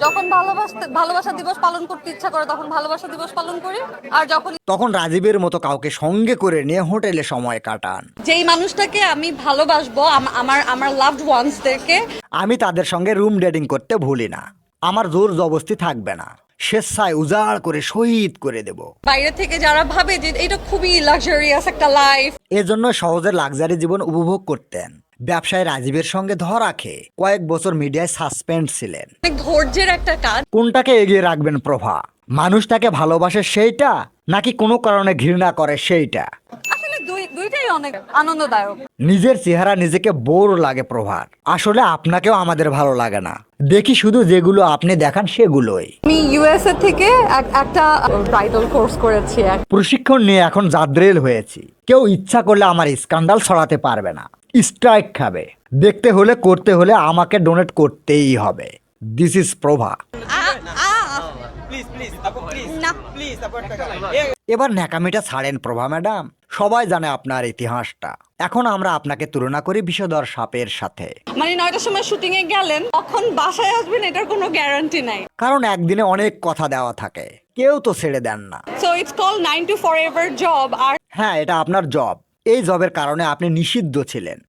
যখন ভালোবাসতে ভালোবাসা দিবস পালন করতে ইচ্ছা করে তখন ভালোবাসা দিবস পালন করি। আর যখন তখন রাজীবের মতো কাউকে সঙ্গে করে নিয়ে হোটেলে সময় কাটান। যেই মানুষটাকে আমি ভালোবাসবো আম- আমার আমার লাভড ওয়ান্সদেরকে আমি তাদের সঙ্গে রুম ডেটিং করতে ভুলি না। আমার জোর জবস্তি থাকবে না। স্বেচ্ছায় উজাড় করে শহীদ করে দেব। বাইরে থেকে যারা ভাবে যে এটা খুবই লাক্সারিয়াস একটা লাইফ এজন্য সহজে লাক্সারি জীবন উপভোগ করতেন। ব্যবসায় রাজীবের সঙ্গে ধরা খেয়ে কয়েক বছর মিডিয়ায় সাসপেন্ড ছিলেন। ধৈর্যের একটা কাজ। কোনটাকে এগিয়ে রাখবেন প্রভা? মানুষ তাকে ভালোবাসে সেইটা নাকি কোনো কারণে ঘৃণা করে সেইটা? আসলে দুইটাই অনেক আনন্দদায়ক। নিজের চেহারা নিজেকে বোর লাগে প্রভার আসলে আপনাকেও আমাদের ভালো লাগে না। দেখি শুধু যেগুলো আপনি দেখান সেগুলোই। আমি ইউএসএ থেকে একটা ব্রাইডাল কোর্স করেছি। প্রশিক্ষণ নিয়ে এখন জাদ্রেল হয়েছি। কেউ ইচ্ছা করলে আমার স্ক্যান্ডাল ছড়াতে পারবে না। স্ট্রাইক খাবে। দেখতে হলে করতে হলে আমাকে ডোনেট করতেই হবে। This is Prabha. এবার ন্যাকামিটা ছাড়েন প্রভা ম্যাডাম। সবাই জানে আপনার ইতিহাসটা। এখন আমরা আপনাকে তুলনা করি বিষধর সাপের সাথে। মানে নয়টার সময় শুটিং এ গেলেন কখন বাসায় আসবেন এটার কোনো গ্যারান্টি নাই। কারণ একদিনে অনেক কথা দেওয়া থাকে। কেউ তো ছেড়ে দেন না। So it's call nine two for ever job আর হ্যাঁ এটা আপনার জব এই জবের কারণে আপনি নিষিদ্ধ ছিলেন।